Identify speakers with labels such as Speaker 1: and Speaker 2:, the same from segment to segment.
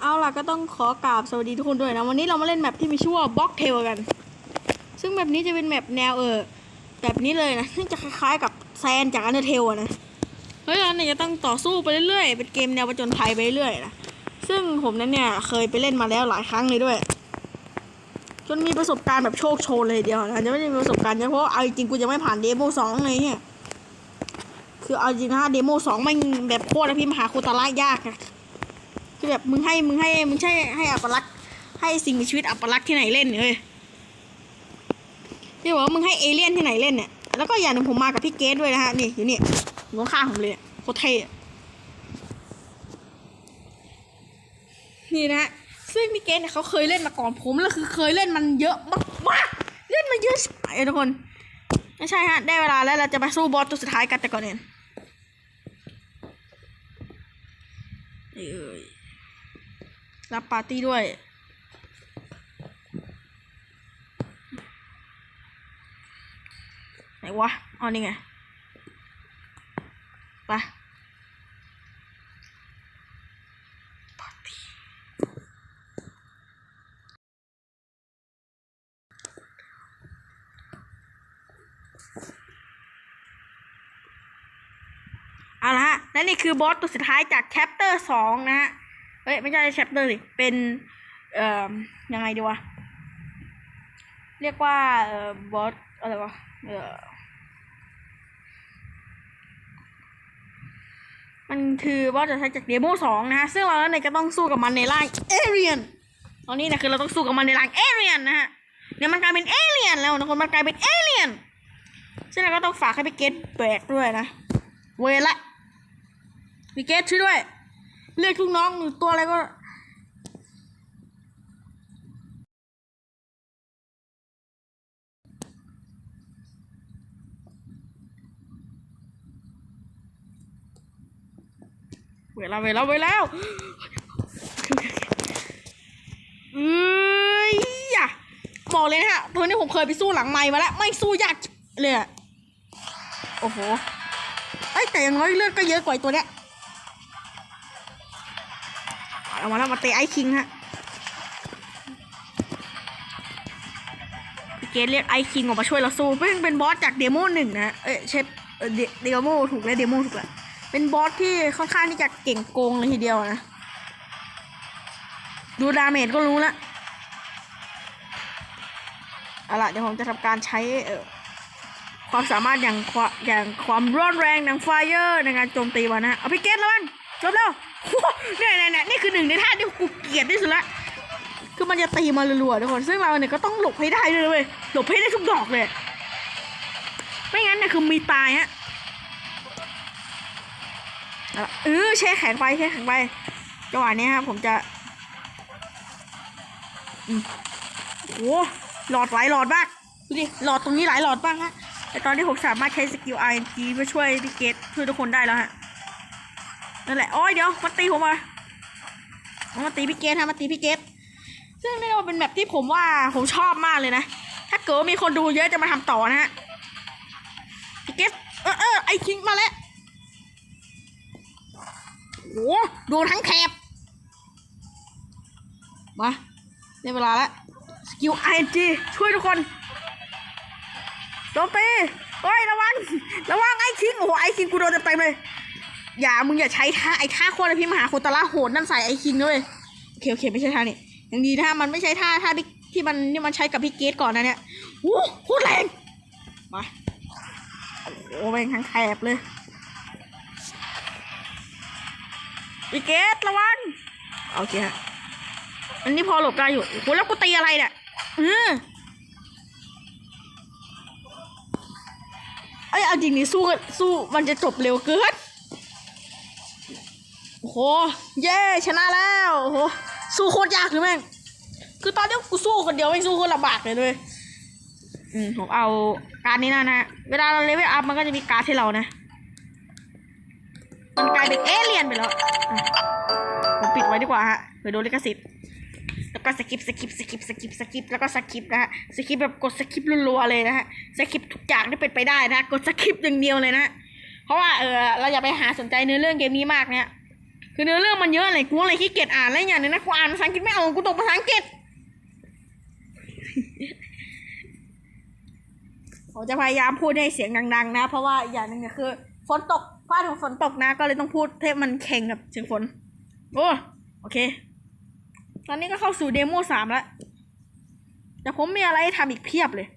Speaker 1: เอาล่ะก็ต้องขอกราบสวัสดีทุกคนด้วยนะ วันนี้เรามาเล่นแมปที่มีชื่อว่าบล็อกเทลกัน ซึ่งแมปนี้จะเป็นแมปแนวเออแบบนี้เลยนะซึ่งจะคล้ายๆกับแซนจากอันเดอร์เทลนะเพราะฉะนั้นเนี่ยจะต้องต่อสู้ไปเรื่อยๆ เป็นเกมแนวประจนภัยไปเรื่อยๆนะซึ่งผมนั้นเนี่ยเคยไปเล่นมาแล้วหลายครั้งเลยด้วย จนมีประสบการณ์แบบโชคโชนเลยเดียวนะจะไม่ได้มีประสบการณ์เยอะเพราะเอาจริงกูยังไม่ผ่านเดโมสองเลยเนี่ยคือเอาจริงนะเดโมสองมันแบบโคตรอภิมหาโคตรละยากอะ คือแบบมึงให้มึงให้มึงใช่ให้อัปลักษณ์ให้สิ่งมีชีวิตอัปลักษณ์ที่ไหนเล่นเนี่ยเฮ้ยที่บอกว่ามึงให้เอเลี่ยนที่ไหนเล่นเนี่ยแล้วก็อย่างหนึ่งผมมากับพี่เกดด้วยนะฮะนี่อยู่นี่อยู่ข้างผมเลยโคตรเท่นี่นะฮะซึ่งพี่เกดเนี่ยเขาเคยเล่นมาก่อนผมแล้วคือเคยเล่นมันเยอะมากๆเล่นมาเยอะชิบหายทุกคนไม่ใช่ฮะได้เวลาแล้วเราจะไปสู้บอสตัวสุดท้ายกันแต่ก่อนเนี่ยเอ้ย รับปาร์ตี้ด้วย ไหนวะอ๋อนี่ไง ไปปาร์ตี้เอาละฮะ และนี่คือบอสตัวสุดท้ายจากแ a ปเตอร์สองนะฮะ เฮ้ยไม่ใช่แชปเตอร์สิเป็นเอ่อยังไงดีวะเรียกว่าเอ่อบอสอะไรวะเออมันคือบอสจะใช้จากเดโมสองนะฮะซึ่งเราเนี่ยก็ต้องสู้กับมันในร่างเอเรียนตอนนี้นะคือเราต้องสู้กับมันในร่างเอเรียนนะฮะเนี่ยมันกลายเป็นเอเลียนแล้วนะคนมันกลายเป็นเอเลียนซึ่งเราก็ต้องฝากให้พี่เกตแบกด้วยนะเวละพี่เกตช่วยด้วย เรียกลูกน้องหรือตัวอะไรก็เวลาเวลาเวลาเอ้ยอย่าบอกเลยนะฮะตัวนี้ผมเคยไปสู้หลังไม้มาแล้ว ไม่สู้ยากเลยโอ้โหเอ้แต่อย่างน้อยเลือดก็เยอะกว่าตัวเนี้ย เอามาแล้วมาเตะไอคิงฮะเกดเรียกไอคิงออกมาช่วยเราสู้เพิ่งเป็นบอสจากเดโมหนึ่งนะเอ้ยเชฟเอ่อเดเดโมถูกแล้วเดโมถูกแล้วเป็นบอสที่ค่อนข้างที่จะเก่งโกงเลยทีเดียวนะ ดูดาเมจก็รู้แล้วเอาล่ะเดี๋ยวผมจะทำการใช้เออความสามารถอย่างควาอย่างความร้อนแรงอย่างไฟเออร์ในการโจมตีมันนะเอาพี่เกดแล้วมันจบแล้ว เนี่ยเนี่ยเนี่ยนี่คือหนึ่งในท่าที่กูเกลียดที่สุดละคือมันจะตีมารัวๆทุกคนซึ่งเราเนี่ยก็ต้องหลบให้ได้ด้วยเว้ยหลบให้ได้ทุกดอกเลย ไม่งั้นเนี่ยคือมีตายฮะเอาล่ะเอแช่แข็งไปแช่แข็งไปจังหวะนี้ครับผมจะอโอ้หหลอดหลายหลอดมากดูดิหลอดตรงนี้หลายหลอดมากฮะแต่ตอนนี้ผมสามารถใช้สกิล RNG เพื่อช่วยพี่เกตช่วยทุกคนได้แล้วฮะ นั่นแหละโอ้ยเดี๋ยวมาตีผมมามาตีพี่เกตฮะมาตีพี่เกตซึ่งนี่เราเป็นแบบที่ผมว่าผมชอบมากเลยนะ ถ้าเกิดมีคนดูเยอะจะมาทำต่อนะฮะพี่เกตเออเออไอคิงมาแล้วโอ้ดนทั้งแถบมาได้เวลาแล้วสกิลไอจีช่วยทุกคนโจมตีโอ้ยระวัง ระวังไอคิงโอ้โหไอคิงกูโดนเต็มเลย อย่ามึงอย่าใช้ท่าไอ้ท่าโคตรพิมหาโคตรละโหดนั่นใส่ไอ้คิงด้วยโอเคโอเคไม่ใช่ท่านี่ยังดีถ้ามันไม่ใช่ท่าท่าที่ที่มันที่มันใช้กับพี่เกตก่อนนะเนี่ยโอ้โคตรแรงมาโอ้แม่งทั้งแถบเลยพี่เกตระวังโอเคฮะอันนี้พอหลบได้อยู่โอ้โหแล้วกูตีอะไรเนี่ยเออเอ้ยเอาจริงนี่สู้สู้มันจะจบเร็วเกิน หเย้ชนะแล้วโหสู้โคตรยากเลยแม่งคือตอนนี้กูสู้คนเดียวไม่สู้คนลำบากเลยด้วยอืมผมเอาการนี้นะนะเวลาเราเลเวลอัพมันก็จะมีการดให้เรานะ มันกลายเป็นเอเลี่ยนไปแล้วผมปิดไว้ดีกว่าฮะเผื่อโดนลิขสิทธิ์แล้วก็สกิปสกิปสกิปสกิปสกิปแล้วก็สกิปนะฮะสกิปแบบกดสกิปรัวๆเลยนะฮะสกิปทุกอย่างที่เป็นไปได้นะกดสกิปอย่างเดียวเลยนะเพราะว่าเออเราอย่าไปหาสนใจในเรื่องเกมนี้มากเนี่ย คือเนื้อเรื่องมันเยอะอะไรกูอะไรขี้เกียจอ่านแล้วอย่างหนึงนะกูอ่านภาษาอังกฤษไม่เอากูตกภาษาอังกฤษผมจะพยายามพูดให้เสียงดัง ๆ นะ เพราะว่าอย่างหนึ่งเนี่ยคือฝนตกพลาดของฝนตกนะ ก็เลยต้องพูดให้มันแข่งกับเสียงฝนโอ้โอเค ตอนนี้ก็เข้าสู่เดโมสามแล้วแต่ผมมีอะไรให้ทำอีกเพียบเลย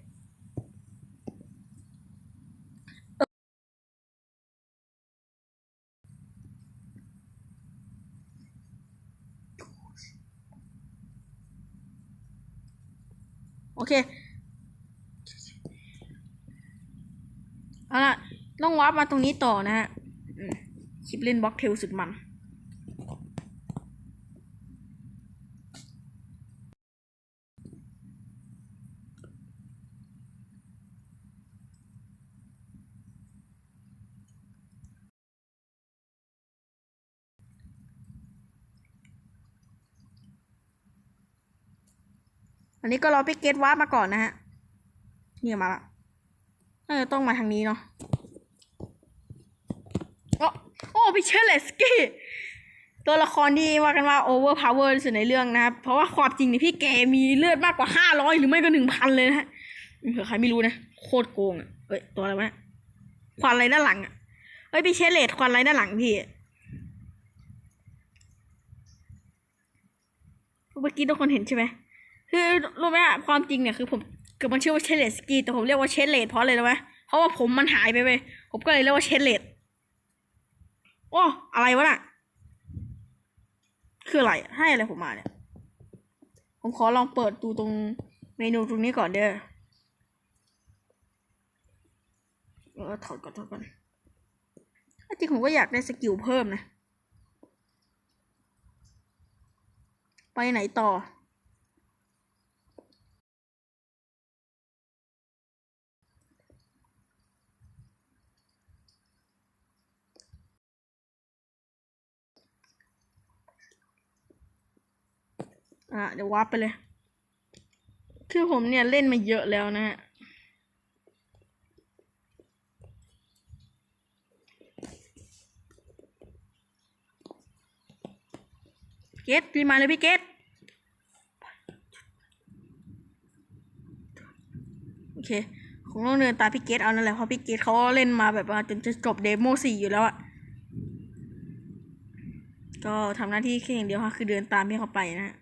Speaker 1: เคเอาล่ะต้องวาร์ปมาตรงนี้ต่อนะฮะคลิปเล่นบล็อกเทลสุดมัน อันนี้ก็รอพี่เกตวาร์ปมาก่อนนะฮะเนี่ยมาละน่าจะต้องมาทางนี้เนาะโอ้โอ้พี่เชลเลสกี้ตัวละครที่ว่ากันว่าโอเวอร์พาวเวอร์ที่สุดในเรื่องนะครับ เพราะว่าความจริงเนี่ยพี่แกมีเลือดมากกว่าห้าร้อยหรือไม่ก็หนึ่งพันเลยนะฮะเผื่อใครไม่รู้นะ โคตรโกงอะเอ้ย ตัวอะไรวะเนี่ยควันอะไรด้านหลังอะเอ้ยพี่เชลเลสควันอะไรด้านหลังพี่เมื่อกี้ทุกคนเห็นใช่ไหม คือรู้ไหมอะความจริงเนี่ยคือผมเกิดมันชื่อว่าเชลเลตสกีแต่ผมเรียกว่าเชลเลตเพราะอะไรรู้ไหมเพราะว่าผมมันหายไปเว้ยผมก็เลยเรียกว่าเชลเลตโอ้อะไรวะน่ะ คืออะไรให้อะไรผมมาเนี่ย ผมขอลองเปิดดูตรงเมนูตรงนี้ก่อนเด้อเออถอดก่อนถอดก่อนจริงผมก็อยากได้สกิลเพิ่มนะ ไปไหนต่อ อะเดี๋ยววาร์ปไปเลย คือผมเนี่ยเล่นมาเยอะแล้วนะฮะเกตรีมาเลยพี่เกตโอเคคงต้องเดินตามพี่เกตเอานั่นแหละเพราะพี่เกตเขาเล่นมาแบบว่าจนจะจบเดโมสี่อยู่แล้วอะก็ทำหน้าที่แค่อย่างเดียวค่ะคือเดินตามพี่เขาไปนะฮะ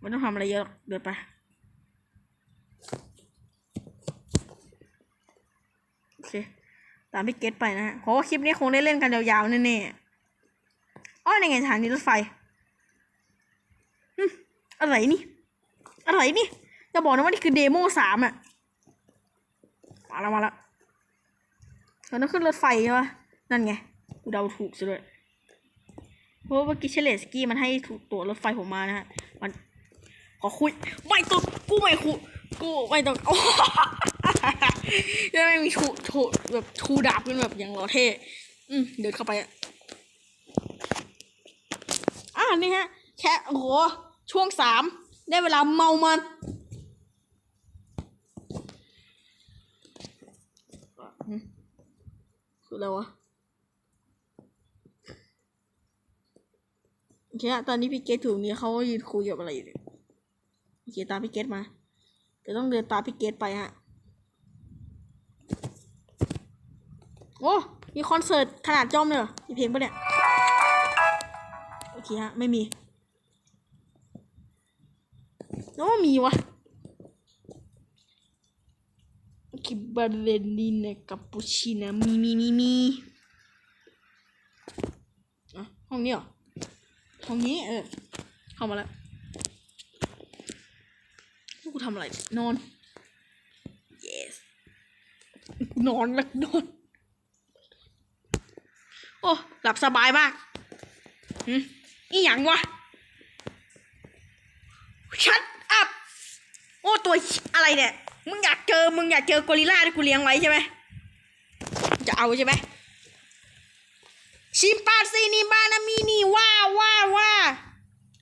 Speaker 1: ไม่ต้องทำอะไรเยอะเดินไปโอเค ตามพี่เกตไปนะฮะเพราะว่าคลิปนี้คงได้เล่นกันยาวๆแน่ๆอ้อในไงสถานีรถไฟอะไรนี่อะไรนี่จะบอกนะว่านี่คือเดโมสามอะมาแล้วมาแล้วเราต้องขึ้นรถไฟใช่ปะนั่นไงกูเดาถูกซะด้วยเพราะว่าเมื่อกี้เชลเลสกี้มันให้ถูกตัวรถไฟผมมานะฮะมัน ขอคุยไม่ต้องกูไม่คุยกูไม่ต้องโอ้ยังไม่มีชูชูแบบชูดาบเป็นแบบอย่างหล่อเท่อืมเดินเข้าไปอะอ่านี่ฮะ แค่โอ้โหช่วงสามได้เวลาเมามันอืมคืออะไรวะโอเคฮะตอนนี้พี่เกตถูกนี่เขายืนคุยกับอะไรอยู่ เนี่ยโอเคตามพี่เกตมาแต่ต้องเดินตามพี่เกตไปฮะ โอ้ มีคอนเสิร์ตขนาดจอมเลยเหรอมีเพลงปะเนี่ย โอเคฮะ ไม่มีแล้วมีวะคิบาเรนีเนคาปูชิน่ามีมีมีมีอะห้องนี้เหรอ ห้องนี้เออเข้ามาแล้ว กูทำอะไร นอน yes กูนอนแล้วกูนอน โอ้ หลับสบายมากหืมอีหยังวะ ชัดอัพ โอ้ ตัวอะไรเนี่ย มึงอยากเจอ มึงอยากเจอกอริลลาที่กูเลี้ยงไว้ใช่ไหม จะเอาใช่ไหม ชิมปาซีนิบานามินี่ว้าว้าว้า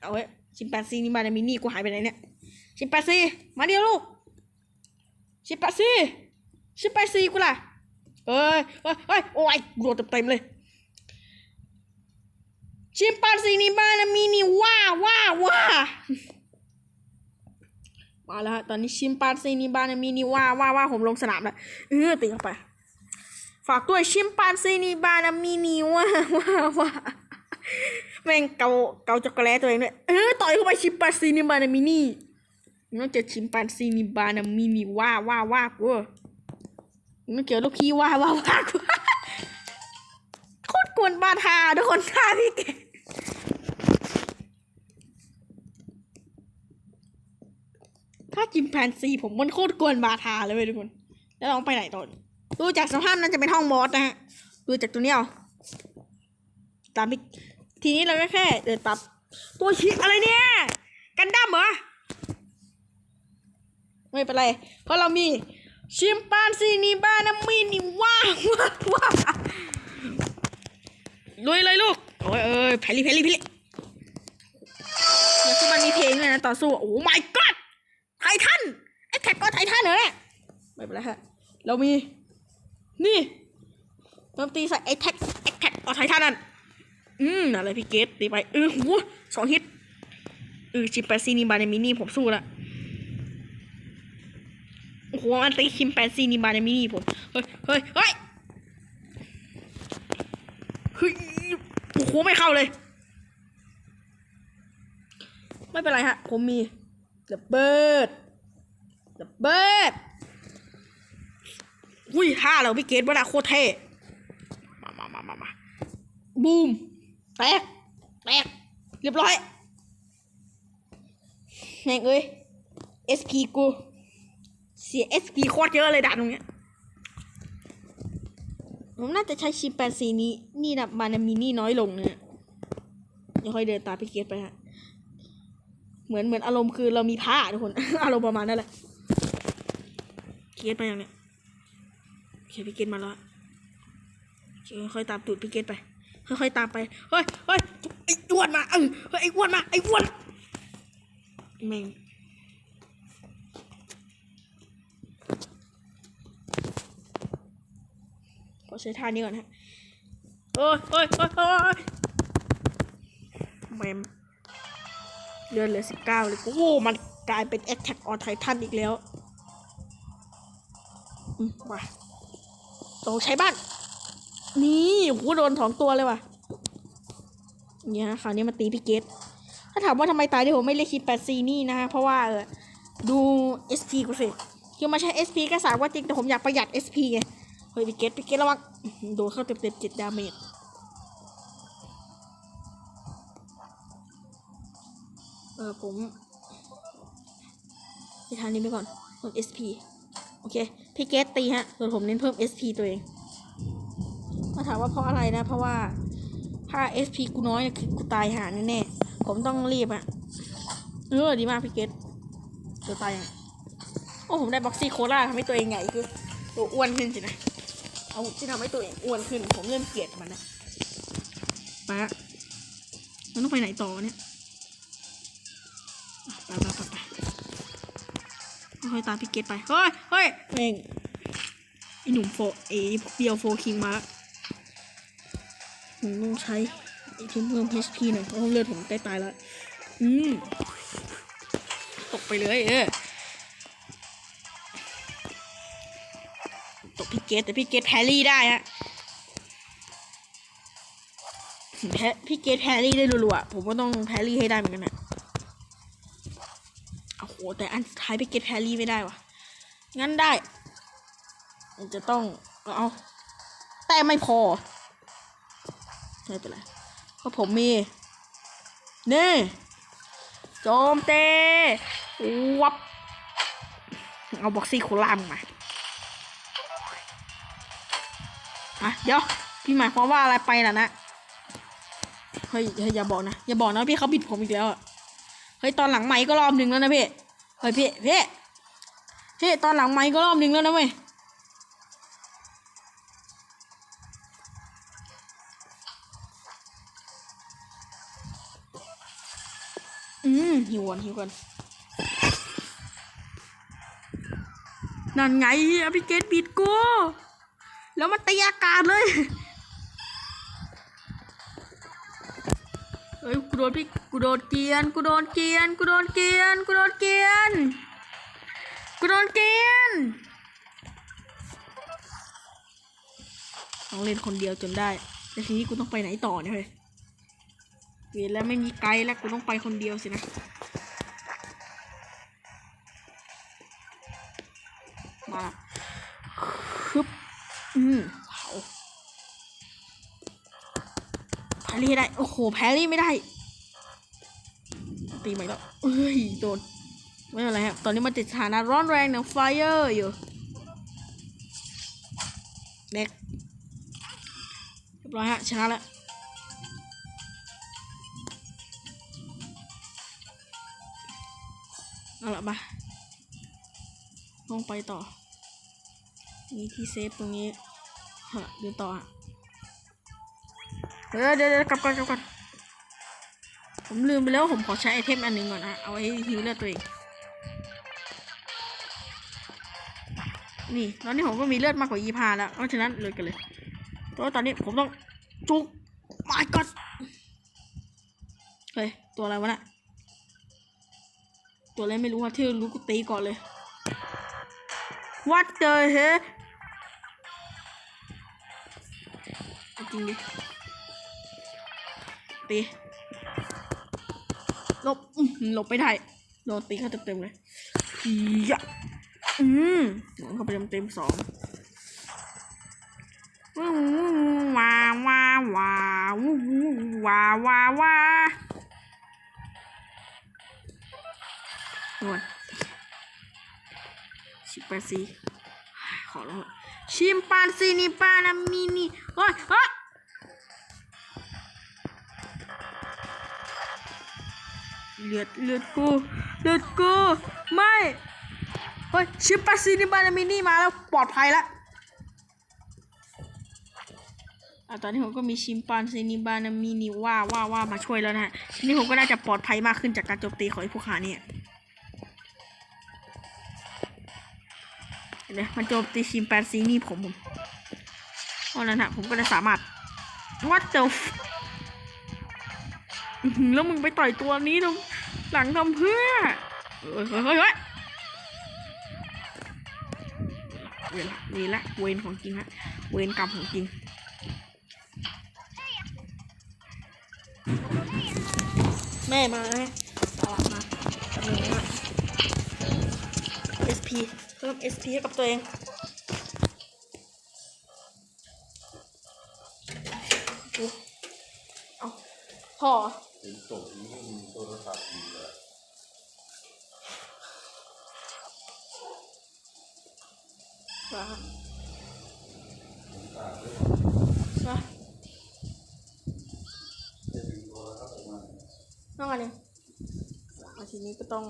Speaker 1: เอาเว้ยชิมปาซีนิบานามินี่กูหายไปไหนเนี่ย ชิมปาซีมาเดียวลูกชิมปาซีชิมปาซีกูล่ะเอ้ยเอ้ยเอ้ยโอ้ยโดนเต็มเลยชิมปันซีนิบานามินิว้าว้าว้ามาแล้วฮะตอนนี้ชิมปันซีนิบานามินิว้าว้าว้าผมลงสนามแล้วเออตีเข้าไป ฝากด้วยชิมปันซีนิบานามินิว้าว้าว้าแม่งเกาเกาจักรแล้ตัวเองด้วยเออต่อยเข้าไปชิมปันซีนิบานามินิ นอกจากชิมปันซีนิบานามินิว้าว้าว้ากูมันเกี่ยวลูกพี่ว้าว้าว้ากูโคตรกวนบาทาทุกคนท่าพี่เก๋ถ้าจิมแพนซีผมมันโคตรกวนบาทาเลยเว้ยทุกคน แล้วลองไปไหนต่อดูจากสภาพนั้นจะเป็นห้องบอสนะฮะ ดูจากตัวนี้เอาตามพี่ทีนี้เราก็แค่เดินตับตัวชิอะไรเนี่ย กันดั้มเหรอ ไม่เป็นไร เพราะเรามีชิมปานซีนีบานามินิว้าวว้าวว้าวลุยเลยลูก โอ้ยเอ้ยแพลลี่แพลลี่แพลลี่เดี๋ยวคือมันมีเพลงเลยนะต่อสู้โอ้ my god ไททันไอ้แท็กก็ไททันเหรอเนี่ยไม่เป็นไรฮะเรามี นี่โจมตีใส่ไอ้แท็กไอ้แท็กก็ไททันนั่นอืมอะไรพี่เกตตีไปเออโหสองฮิตเออชิมแปนซีนีบานามินี่ผมสู้ละ โอ้โหอันตีคิมแปนซีนี่บานมินี่ผมเฮ้ยเฮ้ยเฮ้ยเฮ้ยโอ้โหไม่เข้าเลย ไม่เป็นไรฮะ ผมมีดับเบิดดับเบิดอุ้ยท่าเราพี่เกตว่าดาโคตรเท่มามามามามาบูมแตกแตกเรียบร้อยแม่งเอ้ย SP กู เสีย SP โคตรเยอะเลยด่านตรงเนี้ยผมน่าจะใช้ชิมแปนซีนี้ นี่นะมานามินี่น้อยลงเนี่ยเดี๋ยวค่อยเดินตามพี่เกตไปฮะ เหมือนเหมือนอารมณ์คือเรามีผ้าทุกคน อารมณ์ประมาณนั่นแหละ เกตไปอยังเนี่ยโอเคพี่เกตมาแล้วคค่อยตามตูดพี่เกตไป ค่อยๆตามไป เฮ้ยเฮ้ยไอ้อ้วนมา เออเฮ้ยไอ้อ้วนมา ไอ้อ้วนแม่ง ขอใช้ท่านี้ก่อนฮะเอ้ยเอ้ยเอ้ยเอ้ยแมมเลือนเหลือสิบเก้าเลยโอ้โหมันกลายเป็น Attack on Titan อีกแล้วอืมมาต้องใช้บ้าน นี่โอ้โหโดนสองตัวเลยว่ะ เนี่ยคราวนี้มาตีพี่เกตถ้าถามว่าทำไมตายที่ผมไม่เรียกคิดแปดซีนี่นะฮะ เพราะว่าเออดู SP กูสิคือมาใช้ SP ก็สามว่าจริงแต่ผมอยากประหยัด SP ไง ฮ้ยพี่เกตพี่เกตระวังโดนเข้าเต็มเต็มๆเจ็ดดาเมจเออผมไปทางนี้ไปก่อนเพิ่ม SP โอเค พี่เกตตีฮะ ส่วนผมเน้นเพิ่ม SP ตัวเอง มาถามว่าเพราะอะไรนะ เพราะว่า ถ้า SP กูน้อยเนี่ยคือกูตายหาแน่ๆผมต้องรีบอะเออดีมากพี่เกตตัวตายโอ้ผมได้บ็อกซี่โคล่าทำให้ตัวเองใหญ่คือตัวอ้วนขึ้นสินะ เอาที่ทำให้ตัวเองอ้วนขึ้น ผมเริ่มเกลียดมันนะไปะมันต้องไปไหนต่อวะเนี่ยอะไปไปไปไปค่อยๆตามพี่เกตไป เฮ้ยเฮ้ยเม่งไอหนุ่มโฟเอเบียวโฟคิงมาแล้วผมต้องใช้ไอเทมเพิ่ม HP หน่อยเพราะเลือดผมใกล้ตายแล้ว อืม ตกไปเลยเออ เกตแต่พี่เกตแพรรี่ได้ฮะพี่เกตแพรรี่ได้รัวๆผมก็ต้องแพรรี่ให้ได้เหมือนกันนะโอ้โหแต่อันสุดท้ายพี่เกตแพรรี่ไม่ได้วะงั้นได้มันจะต้องเอาเอาแต่ไม่พอไม่เป็นไรเพราะผมมีนี่โจมเตวับเอาบ็อกซี่โคลามมา อะเดี๋ยวพี่หมายความว่าอะไรไปล่ะนะเฮ้ยเฮ้ยอย่าบอกนะอย่าบอกนะพี่เขาบิดผมอีกแล้วอะเฮ้ยตอนหลังไม้ก็รอบหนึ่งแล้วนะพี่เฮ้ยพี่พี่พี่ตอนหลังไม้ก็รอบหนึ่งแล้วนะเว้ยอืมหิวก่อนหิวก่อนนั่นไงอภิเกตบิดกู แล้วมันตีอากาศเลยเฮ้ยกูโดนพี่กูโดนเกียนกูโดนเกียนกูโดนเกียนกูโดนเกียนกูโดนเกียนต้องเล่นคนเดียวจนได้แต่ทีนี้กูต้องไปไหนต่อเนี่ยเฮ้ยเวแล้วไม่มีไกด์แล้วกูต้องไปคนเดียวสินะ เผาแพรี่ได้ โอ้โห แพรี่ไม่ได้ ตีใหม่แล้วเอ้ย โดน ไม่เป็นไรครับ ตอนนี้มันติดสถานะร้อนแรงหนังไฟเออร์อยู่เด็กเรียบร้อยฮะ ชนะแล้วเอาละมาลงไปต่อ มีที่เซฟตรงนี้ เดินต่อฮะเดี๋ยวเดี๋ยวเดี๋ยวกลับก่อนกลับก่อนผมลืมไปแล้วผมขอใช้ไอเทมอันหนึ่งก่อนนะเอาไว้ฮิวเลือดตัวเองนี่ตอนนี้ผมก็มีเลือดมากกว่ายีพาแล้วเพราะฉะนั้นเลยกันเลยเพราะว่าตอนนี้ผมต้องจุก my god เฮ้ยตัวอะไรวะน่ะตัวอะไรไม่รู้อะที่รู้กูตีก่อนเลย What the heck จริงดิตีหลบหลบไม่ได้โดนตีเข้าเต็มๆเลยยะอืมเข้าไปเต็มๆสองว้าวว้าวว้าวว้าวว้าวว้าวนวลชิมแปนซีขอร้องชิมแปนซีนี่ปานามินี่โอ้ยเฮ้ย เลือดเลือดกูเลือดกูไม่เฮ้ยชิปปัสซีนิบานามินี่มาแล้วปลอดภัยแล้วอะตอนนี้ผมก็มีชิมปานซีนิบานามินี่ว่าว่าว่ามาช่วยแล้วนะฮะทีนี้ผมก็น่าจะปลอดภัยมากขึ้นจากการโจมตีของไอ้พวกขาเนี่ยเห็นไหมมันโจมตีชิมแปนซีนี่ผมผมเพราะฉะนั้นฮะผมก็จะสามารถ what the f อื้อหือ แล้วมึงไปต่อยตัวนี้ตรงหลังทำเพื่อเฮ้ยเฮ้ยเฮ้ยเวลาเวลาเวรของจริงฮะเวรกรรมของจริงแม่มาฮะตลาดมาจำเนินะ SP เพิ่ม SP ให้กับตัวเองอ้เอาพอ
Speaker 2: เป็นศพนี้ให้มีโทรศัพท์อยู่เลย
Speaker 1: มา
Speaker 2: ผมตากด้วย
Speaker 1: มา
Speaker 2: จะดึงโทรศัพท์ออกมา
Speaker 1: น้องอันหนึงอาทีนี้ก็ต้อง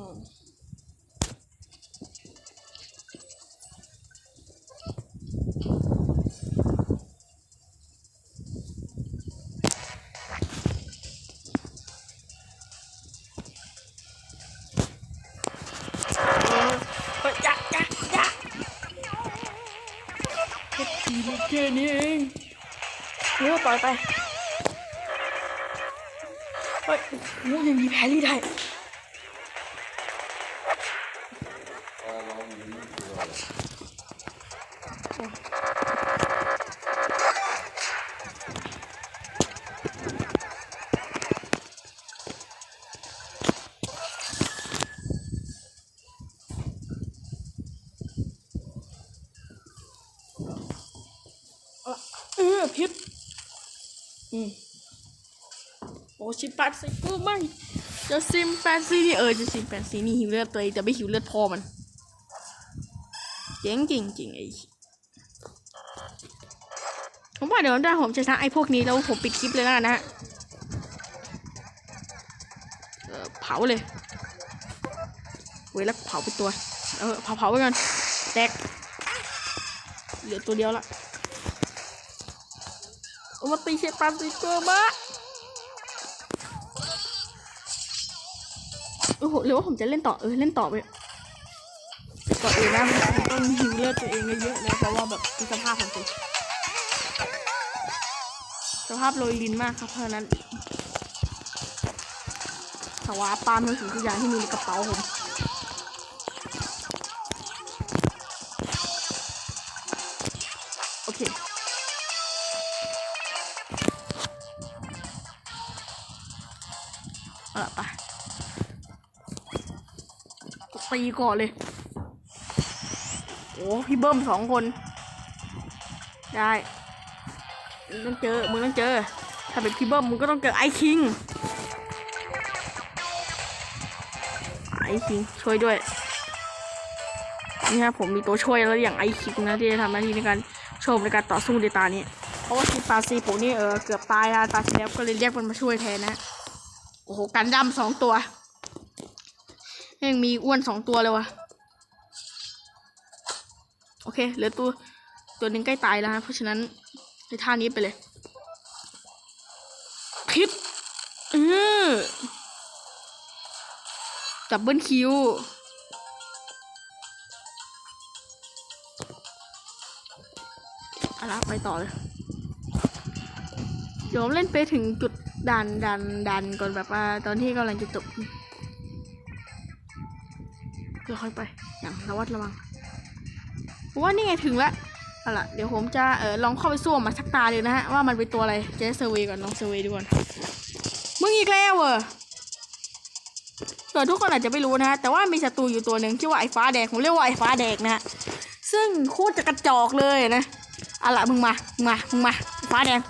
Speaker 1: อยไป เฮ้ยโอ้ยังมีแพรี่ได้
Speaker 2: พอเราอยู่นี่ตัว
Speaker 1: เออพิษอืม โอ้ชิมแปนซีเออไม่จะซิมแปนซีนี่เออจะซิมแปนซีนี่หิวเลือดตัวเองแต่ไม่หิวเลือดพ่อมันเจ๋งจริงจริงไอ้ผมว่าเดี๋ยวได้ผมจะชนะไอ้พวกนี้แล้วผมปิดคลิปเลยนะฮะเออเผาเลยเว้ยแล้วเผาไปตัว เออเผาเผาไปก่อนแตกเหลือตัวเดียวละอมาตีเชฟปานติเกอร์มา อหรือว่าผมจะเล่นต่อเออเล่นต่อไปก่อนอื่นนะผมต้องหิวเลือดตัวเองเยอะๆนะเพราะว่าแบบสภาพของผมสภาพโรยลินมากครับเพราะฉะนั้นสวาปามทุกสิ่งทุกอย่างที่มีในกระเป๋าผม ตีก่อนเลย โอ้พี่เบิ้มสองคน ได้มึงต้องเจอ มึงต้องเจอ ถ้าเป็นพี่เบิ้มมึงก็ต้องเจอไอคิง ไอคิงช่วยด้วย นี่ครับผมมีตัวช่วยแล้วอย่างไอคิงนะที่จะทำหน้าที่ในการโชว์ในการต่อสู้ในตานี้ เพราะว่าทีมปาซีผมนี่เออเกือบตายนะตาที่แล้วก็เลยเรียกมันมาช่วยแทนนะ โอ้โหกันดำสองตัว ยังมีอ้วนสองตัวเลยวะโอเคเหลือตัวตัวหนึ่งใกล้ตายแล้วนะเพราะฉะนั้นในท่านี้ไปเลยคลิปเออดับเบิลคิวอาละไปต่อเลย เดี๋ยวผมเล่นไปถึงจุดดันดันดันก่อนแบบว่าตอนที่กำลังจะจบ ค่อยไป อย่างระวัดระวังผมว่านี่ไงถึงแล้วเอาล่ะเดี๋ยวผมจะเออลองเข้าไปสู้มันสักตาเลยนะฮะว่ามันเป็นตัวอะไรจะได้เซอร์เวยก่อนลองเซอร์เวยดูก่อนมึงอีกแล้วเหรอเดี๋ยวทุกคนอาจจะไม่รู้นะฮะแต่ว่ามีศัตรูอยู่ตัวหนึ่งชื่อว่าไอ้ฟ้าแดงผมเรียกว่าไอ้ฟ้าแดงนะฮะซึ่งโคตรจะกระจอกเลยนะเอาล่ะมึงมามึงมามึงมาฟ้าแดง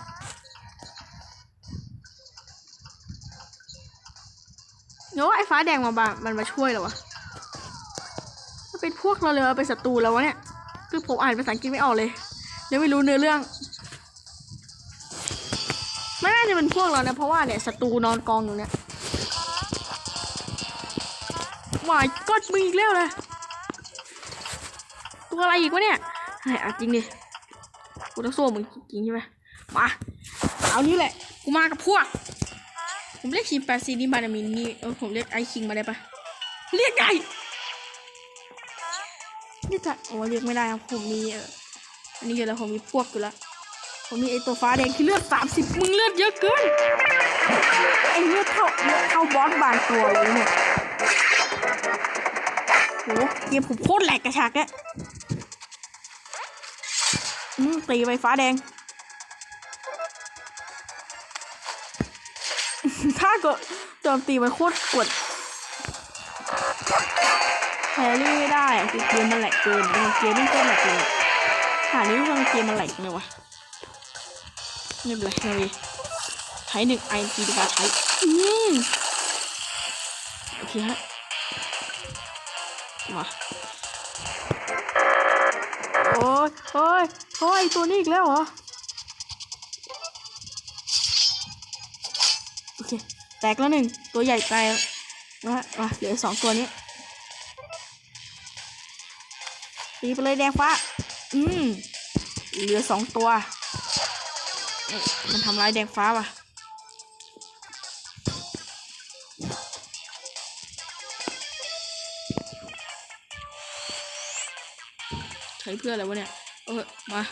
Speaker 1: เดี๋ยวไอ้ฟ้าแดงมาบามันมาช่วยเหรอวะ มันเป็นพวกเราเลยเป็นศัตรูแล้ววะเนี่ย คือผมอ่านภาษาอังกฤษไม่ออกเลยยังไม่รู้เนื้อเรื่อง ไม่น่าจะเป็นพวกเรานะเพราะว่าเนี่ยศัตรูนอนกองอยู่เนี่ยวายก็มีอีกแล้วเลยตัวอะไรอีกวะเนี่ยไอ้อะจริงดิกูต้องสู้มึงจริงใช่ไหมมาเอานี้แหละกูมากับพวก ผมเรียกชิมแปซีนี่บานามินนี่เออผมเรียกไอคิงมาได้ปะเรียกได้ เรียกได้โอ้เรียกไม่ได้ครับผมมีเอออันนี้อยู่แล้วผมมีพวกอยู่แล้วผมมีไอตัวฟ้าแดงที่เลือดสามสิบมึงเลือดเยอะเกินไอเลือดเท่าเลือดเท่าบอสบางตัวเลยเนี่ยโหเกมผมโคตรแหลกกระชากเนี่ยอืมตีไปฟ้าแดง ถ้ากิดโจมตีมันโคตรกดแพรี่ไม่ ได้คือเกมมันแหลกเกินเกมไม่เกินแหลกเลยหานี้ทำไมเกมมันแหลกเลยวะไม่เป็นไรเป็นไรใช้หนึ่งไอทีดีกว่าใช้อืมโอเคฮะมาโอ้ยโอ้ยโอ้ยตัวนี้อีกแล้วเหรอโอเคแตกแล้วหนึ่งตัวใหญ่ตายแล้วมามาเหลือสองตัวนี้ ตีไปเลยแดงฟ้า อืมเหลือสองตัว มันทำร้ายแดงฟ้าว่ะ ใช้เพื่ออะไรวะเนี่ย เออ มา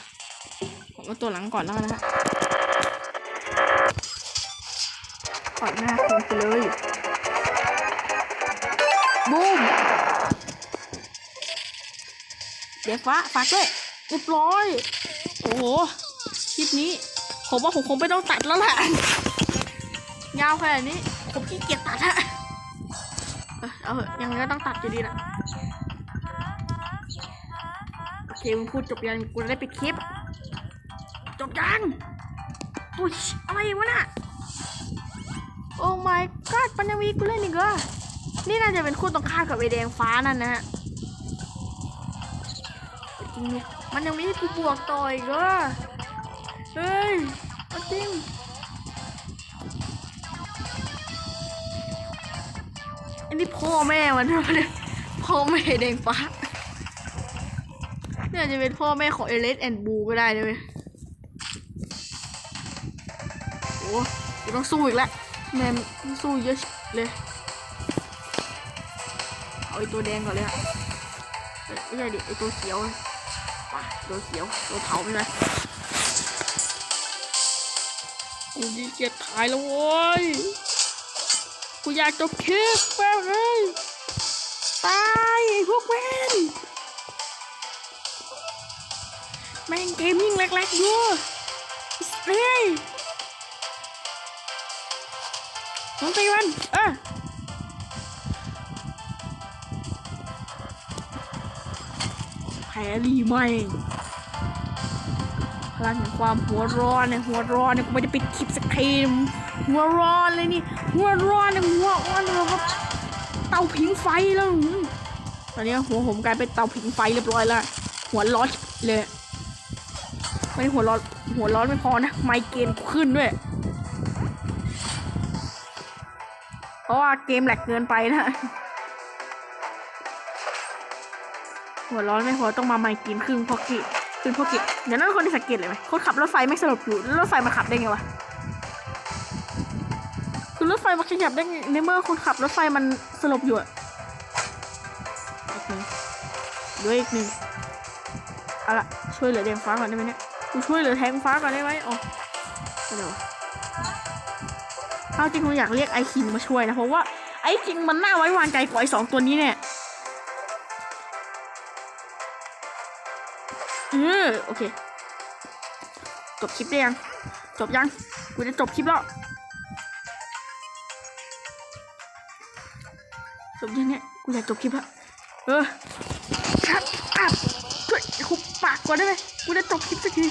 Speaker 1: ผมเอาตัวหลังก่อนแล้วนนะฮะก่อนหน้าคุณไปเลยบูม เดี๋ยวฟ้าฝากด้วยเรียบร้อย โอ้โห คลิปนี้ ผมว่าผมคงไม่ต้องตัดแล้วแหละยาวขนาดนี้ ผมขี้เกียจตัดฮะเอาเถอะยังไงก็ต้องตัดอยู่ดีนะโอเคมึงพูดจบยังกูได้ปิดคลิป จบยังอุ้ยอะไรวะน่ะโอ้ my god ปัญญาวีกูเล่นอีกเหรอนี่น่าจะเป็นคู่ตรงข้ามกับไอแดงฟ้านั่นนะฮะ จริงเนี่ยมันยังไมีให้กูบวกต่ออีกเหรอเฮ้ยเอาจริงอันนี้พ่อแม่มันนะเนี่ยพ่อแม่แดงฟ้าเนี่ยจะเป็นพ่อแม่ของเอเลสแอนด์บูก็ได้เลยเว้ยโอ้กูต้องสู้อีกแล้วแมนสู้เยอะเลยเอาไอตัวแดงก่อนเลยอะเอ้ยไม่ใช่ดิไอตัวเขียว ตัวเขียวตัวเผาไม่ใช่กูดีเกียจขายแล้วโว้ยกูอยากจบคลิปแม่งเลยตายไอ้พวกเวนแม่งเกมยิ่งแรกๆอยู่เฮ้ยน้องตีมันเออ รีไหมพลังแห่งความหัวร้อนเนี่ยหัวร้อนเนี่ยกูไม่ได้ปิดคลิปสักทีหัวร้อนเลยนี่หัวร้อนเนี่ยหัวร้อนเลยแบบเตาผิงไฟแล้วตอนนี้หัวผมกลายเป็นเตาผิงไฟเรียบร้อยแล้วหัวร้อนเลยไม่ได้หัวร้อนหัวร้อนไม่พอนะไมเกรนขึ้นด้วยเพราะว่าเกมแหลกเกินไปนะ หัวร้อนไม่พอต้องมาไมเกรนครึ่งพราะกิขึ้นเพราะกิเดี๋ยวนั่นคนที่สังเกตเลยไหมคนขับรถไฟไม่สลบอยู่แล้วรถไฟมาขับได้ไงวะคือรถไฟมันขยับได้ไงในเมื่อคนขับรถไฟมันสลบอยู่อะอีกหนึ่งเหลืออีกหนึ่งเอาละช่วยเหลือแดงฟ้าก่อนได้ไหมเนี่ยกูช่วยเหลือแทงฟ้าก่อนได้ไหมอ๋อไม่เดี๋ยวเอาจริงกูอยากเรียกไอคิงมาช่วยนะเพราะว่าไอคิงมันน่าไว้วางใจกว่าไอสองตัวนี้เนี่ย อโอเค จบคลิปได้ยัง จบยัง กูจะจบคลิปแล้ว จบยังเนี่ย กูอยากจบคลิปล้วเออชัดอัพช่วยคุบปากก่อนได้ไหมกูจะจบคลิปสักที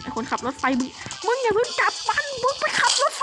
Speaker 1: ไอคนขับรถไฟมึง มึงอย่าเพิ่งจับมันมึงไปขับรถไฟ